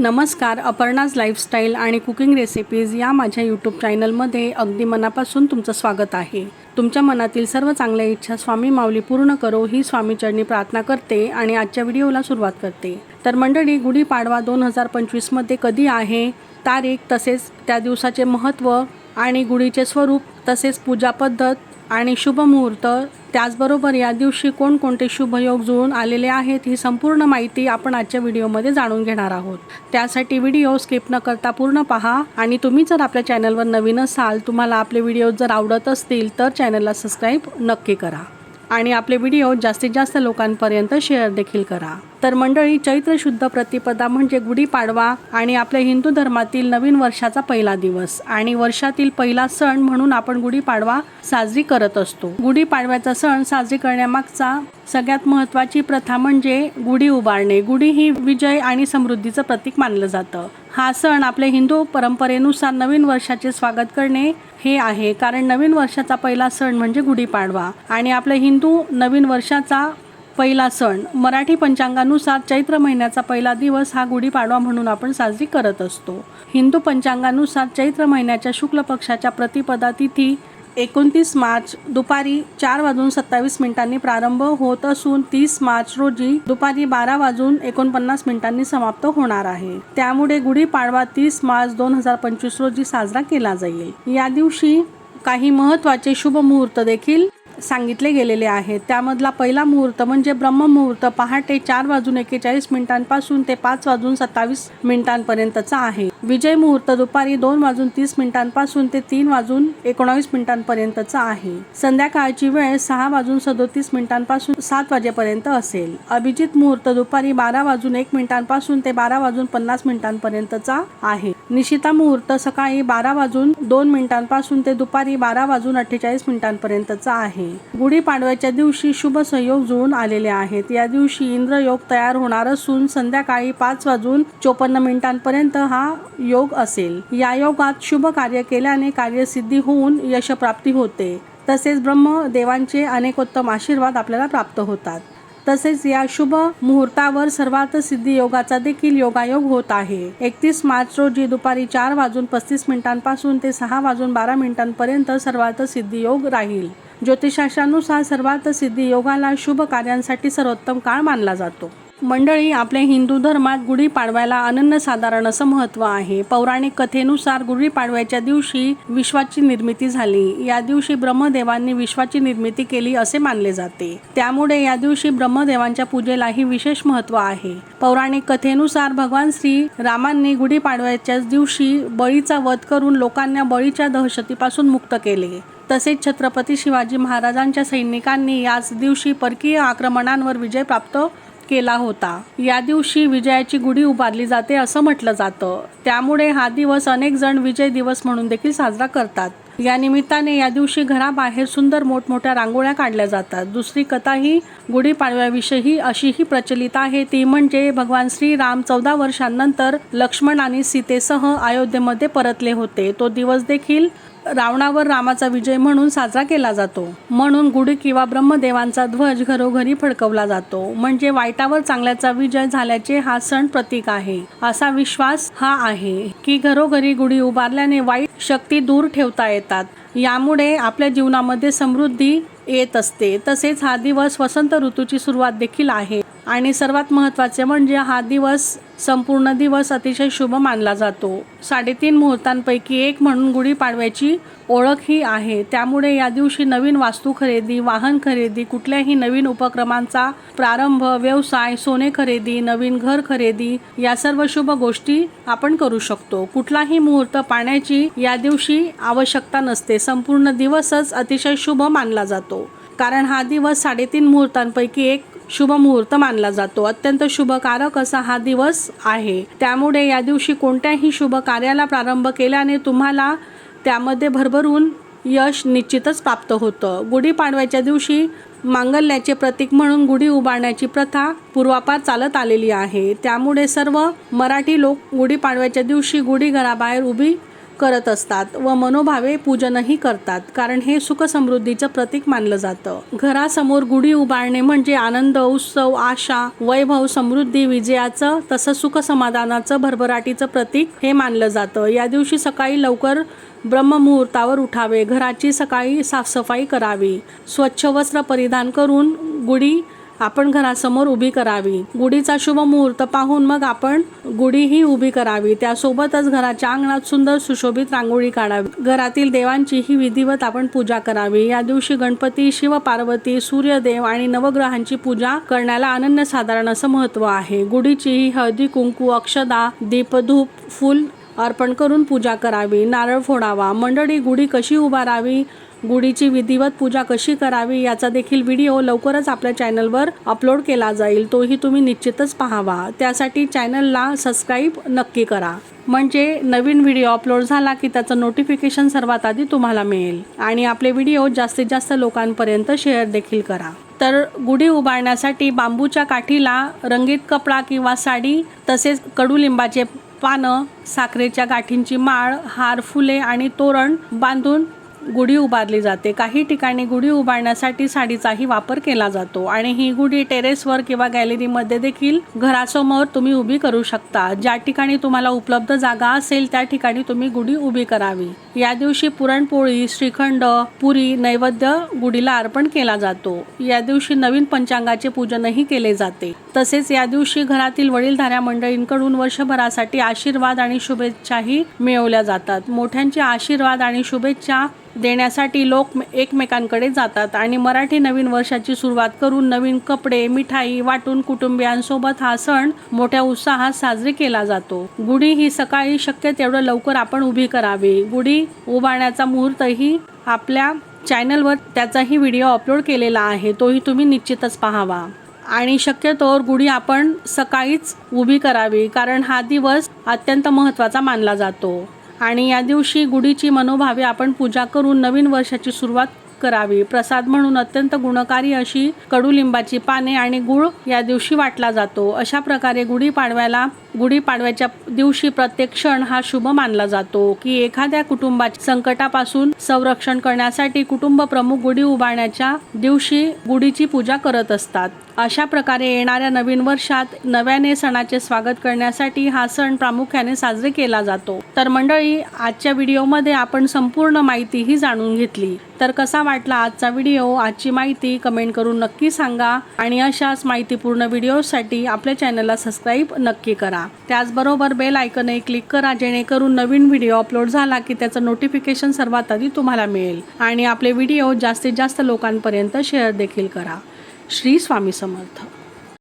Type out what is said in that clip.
नमस्कार अपर्णाज लाईफस्टाईल आणि cooking recipes या माझ्या यूट्यूब चॅनलमध्ये अगदी मनापासून तुमचं स्वागत आहे. तुमच्या मनातील सर्व चांगल्या इच्छा स्वामी माऊली पूर्ण करो ही स्वामीचरणी प्रार्थना करते आणि आजच्या व्हिडिओला सुरुवात करते. तर मंडळी गुढीपाडवा दोन हजार पंचवीसमध्ये कधी आहे? तारीख तसेच त्या दिवसाचे महत्त्व आणि गुढीचे स्वरूप तसेच पूजा पद्धत आणि शुभ मुहूर्त. त्याचबरोबर या दिवशी कोणकोणते शुभयोग जुळून आलेले आहेत ही संपूर्ण माहिती आपण आजच्या व्हिडिओमध्ये जाणून घेणार आहोत. त्यासाठी व्हिडिओ स्किप न करता पूर्ण पहा आणि तुम्ही जर आपल्या चॅनलवर नवीन असाल तुम्हाला आपले व्हिडिओ जर आवडत असतील तर चॅनलला सबस्क्राईब नक्की करा. आणि आपले व्हिडिओ जास्तीत जास्त लोकांपर्यंत शेअर देखील करा. तर मंडळी चैत्र शुद्ध प्रतिपदा म्हणजे गुढीपाडवा आणि आपल्या हिंदू धर्मातील नवीन वर्षाचा पहिला दिवस. आणि वर्षातील पहिला सण म्हणून आपण गुढीपाडवा साजरी करत असतो. गुढीपाडव्याचा सण साजरी करण्यामागचा सगळ्यात महत्त्वाची प्रथा म्हणजे गुढी उभारणे. गुढी ही विजय आणि समृद्धीचं प्रतीक मानलं जातं. हा सण आपल्या हिंदू परंपरेनुसार नवीन वर्षाचे स्वागत करणे हे आहे. कारण नवीन वर्षाचा पहिला सण म्हणजे गुढीपाडवा. आणि आपल्या हिंदू नवीन वर्षाचा पहिला सण मराठी पंचांगानुसार चैत्र महिन्याचा पहिला दिवस हा गुढीपाडवा म्हणून आपण साजरी करत असतो. हिंदू पंचांगानुसार चैत्र महिन्याच्या शुक्ल पक्षाच्या प्रतिपदा तिथी एकोणतीस मार्च दुपारी चार वाजून सत्तावीस मिनिटांनी प्रारंभ होत असून तीस मार्च रोजी दुपारी बारा वाजून एकोणपन्नास मिनिटांनी समाप्त होणार आहे. त्यामुळे गुढीपाडवा तीस मार्च दोन हजार पंचवीस रोजी साजरा केला जाईल. या दिवशी काही महत्त्वाचे शुभ मुहूर्त देखील सांगितले गेलेले आहेत. त्यामधला पहिला मुहूर्त म्हणजे ब्रह्ममुहूर्त पहाटे चार वाजून एकेचाळीस मिनिटांपासून ते पाच वाजून सत्तावीस मिनिटांपर्यंतचा आहे. विजय मुहूर्त दुपारी दोन वाजून तीस मिनिटांपासून ते तीन वाजून एकोणावीस मिनिटांपर्यंतचा आहे. संध्याकाळची वेळ सहा वाजून सदोतीस मिनिटांपासून सात वाजेपर्यंत असेल. अभिजित मुहूर्त दुपारी बारा वाजून एक मिनिटांपासून ते बारा वाजून पन्नास मिनिटांपर्यंतचा आहे. निशिता मुहूर्त सकाळी बारा वाजून दोन मिनिटांपासून ते दुपारी बारा वाजून अठ्ठेचाळीस मिनिटांपर्यंतचा आहे. गुढीपाडव्याच्या दिवशी शुभ संयोग जुळून आलेले आहेत. या दिवशी इंद्रयोग तयार होणार असून संध्याकाळी पाच वाजून चोपन्न मिनिटांपर्यंत हा योग असेल. या योगात शुभ कार्य केल्याने कार्यसिद्धी होऊन यशप्राप्ती होते. तसेच ब्रह्मदेवांचे अनेकोत्तम आशीर्वाद आपल्याला प्राप्त होतात. तसेच या शुभ मुहूर्तावर सर्वात सिद्धी योगाचा देखील योगायोग होत आहे. एकतीस मार्च रोजी दुपारी चार वाजून पस्तीस मिनिटांपासून ते सहा वाजून बारा मिनिटांपर्यंत सर्वात सिद्धी योग राहील. ज्योतिषशास्त्रानुसार सर्वात सिद्धी योगाला शुभ कार्यांसाठी सर्वोत्तम काळ मानला जातो. मंडळी आपल्या हिंदू धर्मात गुढीपाडव्याला अनन्यसाधारण असं महत्त्व आहे. पौराणिक कथेनुसार गुढीपाडव्याच्या दिवशी विश्वाची निर्मिती झाली. या दिवशी ब्रह्मदेवांनी विश्वाची निर्मिती केली असे मानले जाते. त्यामुळे या दिवशी ब्रह्मदेवांच्या पूजेलाही विशेष महत्त्व आहे. पौराणिक कथेनुसार भगवान श्री रामांनी गुढीपाडव्याच्याच दिवशी बळीचा वध करून लोकांना बळीच्या दहशतीपासून मुक्त केले. तसेच छत्रपती शिवाजी महाराजांच्या सैनिकांनी याच दिवशी परकीय आक्रमणांवर विजय प्राप्त केला होता. या दिवशी विजयाची गुढी उभारली जाते असं म्हटलं जातं. त्यामुळे हा दिवस अनेक जण विजय दिवस म्हणून देखील साजरा करतात. या निमित्ताने या दिवशी घराबाहेर सुंदर मोठमोठ्या रांगोळ्या काढल्या जातात. दुसरी कथा ही गुढीपाडव्याविषयी अशीही प्रचलित आहे. ती म्हणजे भगवान श्रीराम चौदा वर्षांनंतर लक्ष्मण आणि सीतेसह अयोध्येमध्ये परतले होते. तो दिवस देखील रावणावर रामाचा विजय म्हणून साजरा केला जातो. म्हणून गुढी किंवा ब्रह्मदेवांचा ध्वज घरोघरी फडकवला जातो. म्हणजे वाईटावर चांगल्याचा विजय झाल्याचे हा सण प्रतीक आहे. असा विश्वास हा आहे की घरोघरी गुढी उभारल्याने वाईट शक्ती दूर ठेवता येतात. यामुळे आपल्या जीवनामध्ये समृद्धी येत असते. तसेच हा दिवस वसंत ऋतूची सुरुवात देखील आहे. आणि सर्वात महत्त्वाचे म्हणजे हा दिवस संपूर्ण दिवस अतिशय शुभ मानला जातो. साडेतीन मुहूर्तांपैकी एक म्हणून गुढीपाडव्याची ओळख ही आहे. त्यामुळे या दिवशी नवीन वास्तू खरेदी वाहन खरेदी कुठल्याही नवीन उपक्रमांचा प्रारंभ व्यवसाय सोने खरेदी नवीन घर खरेदी या सर्व शुभ गोष्टी आपण करू शकतो. कुठलाही मुहूर्त पाण्याची या दिवशी आवश्यकता नसते. संपूर्ण दिवसच अतिशय शुभ मानला जातो. कारण हा दिवस साडेतीन मुहूर्तांपैकी एक शुभ मुहूर्त मानला जातो. अत्यंत शुभकारक असा हा दिवस आहे. त्यामुळे या दिवशी कोणत्याही शुभ कार्याला प्रारंभ केल्याने तुम्हाला त्यामध्ये भरभरून यश निश्चितच प्राप्त होतं. गुढीपाडव्याच्या दिवशी मांगल्याचे प्रतीक म्हणून गुढी उभारण्याची प्रथा पूर्वापार चालत आलेली आहे. त्यामुळे सर्व मराठी लोक गुढीपाडव्याच्या दिवशी गुढी घराबाहेर उभी करत असतात व मनोभावे पूजनही करतात कारण हे सुखसमृद्धीचं प्रतीक मानलं जातं. घरासमोर गुढी उभारणे म्हणजे आनंद उत्सव आशा वैभव समृद्धी विजयाचं तसंच सुख समाधानाचं भरभराटीचं प्रतीक हे मानलं जातं. या दिवशी सकाळी लवकर ब्रह्ममुहूर्तावर उठावे घराची सकाळी साफसफाई करावी. स्वच्छ वस्त्र परिधान करून गुढी आपण घरासमोर उभी करावी. गुढीचा शुभ मुहूर्त पाहून मग आपण गुढीही उभी करावी. त्यासोबतच घराच्या अंगणात सुंदर सुशोभित रांगोळी काढावी. घरातील देवांचीही विधिवत आपण पूजा करावी. या दिवशी गणपती शिव पार्वती सूर्यदेव आणि नवग्रहांची पूजा करण्याला अनन्य साधारण असं महत्त्व आहे. गुढीचीही हळदी कुंकू अक्षदा दीपधूप फूल अर्पण करून पूजा करावी. नारळ फोडावा. मंडळी गुढी कशी उभारावी? गुढीची विधिवत पूजा कशी करावी याचा देखील व्हिडिओ लवकरच आपल्या चॅनलवर अपलोड केला जाईल तोही तुम्ही निश्चितच पाहावा. त्यासाठी चॅनलला सबस्क्राईब नक्की करा. म्हणजे नवीन व्हिडिओ अपलोड झाला की त्याचं नोटिफिकेशन सर्वात आधी तुम्हाला मिळेल. आणि आपले व्हिडिओ जास्तीत जास्त लोकांपर्यंत शेअर देखील करा. तर गुढी उभारण्यासाठी बांबूच्या काठीला रंगीत कपडा किंवा साडी तसेच कडुलिंबाचे पानं साखरेच्या गाठींची माळ हार फुले आणि तोरण बांधून गुढी उभारली जाते. काही ठिकाणी गुढी उभारण्यासाठी साडीचाही वापर केला जातो आणि ही गुढी टेरेसवर किंवा गॅलरीमध्ये देखील घरासमोर तुम्ही उभी करू शकता. ज्या ठिकाणी तुम्हाला उपलब्ध जागा असेल त्या ठिकाणी तुम्ही गुढी उभी करावी. या दिवशी पुरणपोळी श्रीखंड पुरी नैवेद्य गुढीला अर्पण केला जातो. या दिवशी नवीन पंचांगाचे पूजनही केले जाते. तसेच या दिवशी घरातील वडीलधाऱ्या मंडळींकडून वर्षभरासाठी आशीर्वाद आणि शुभेच्छाही मिळवल्या जातात. मोठ्यांचे आशीर्वाद आणि शुभेच्छा देण्यासाठी लोक एकमेकांकडे जातात आणि मराठी नवीन वर्षाची सुरुवात करून नवीन कपडे मिठाई वाटून कुटुंबियांसोबत हा सण मोठ्या उत्साहात साजरी केला जातो. गुढी ही सकाळी शक्य तेवढं लवकर आपण उभी करावी. गुढी उभारण्याचा मुहूर्तही आपल्या चॅनलवर त्याचाही व्हिडिओ अपलोड केलेला आहे. तोही तुम्ही निश्चितच पाहावा. आणि शक्यतोवर गुढी आपण सकाळीच उभी करावी कारण हा दिवस अत्यंत महत्त्वाचा मानला जातो. आणि या दिवशी गुढीची मनोभावे आपण पूजा करून नवीन वर्षाची सुरुवात करावी. प्रसाद म्हणून अत्यंत गुणकारी अशी कडुलिंबाची पाने आणि गुळ या दिवशी वाटला जातो. अशा प्रकारे गुढीपाडव्याला गुढीपाडव्याच्या दिवशी प्रत्येक क्षण हा शुभ मानला जातो की एखाद्या कुटुंबाच्या संकटापासून संरक्षण करण्यासाठी कुटुंब प्रमुख गुढी उभारण्याच्या दिवशी गुढीची पूजा करत असतात. अशा प्रकारे येणाऱ्या नवीन वर्षात नव्याने सणाचे स्वागत करण्यासाठी हा सण प्रामुख्याने साजरे केला जातो. तर मंडळी आजच्या व्हिडिओमध्ये आपण संपूर्ण माहितीही जाणून घेतली. तर कसा वाटला आजचा व्हिडिओ? आजची माहिती कमेंट करून नक्की सांगा आणि अशाच माहितीपूर्ण व्हिडिओसाठी आपल्या चॅनलला सबस्क्राईब नक्की करा. करा. त्याचबरोबर बेल आयकनही क्लिक करा जेणेकरून नवीन व्हिडिओ अपलोड झाला की त्याचं नोटिफिकेशन सर्वात आधी तुम्हाला मिळेल. आणि आपले व्हिडिओ जास्तीत जास्त लोकांपर्यंत शेअर देखील करा. श्री स्वामी समर्थ.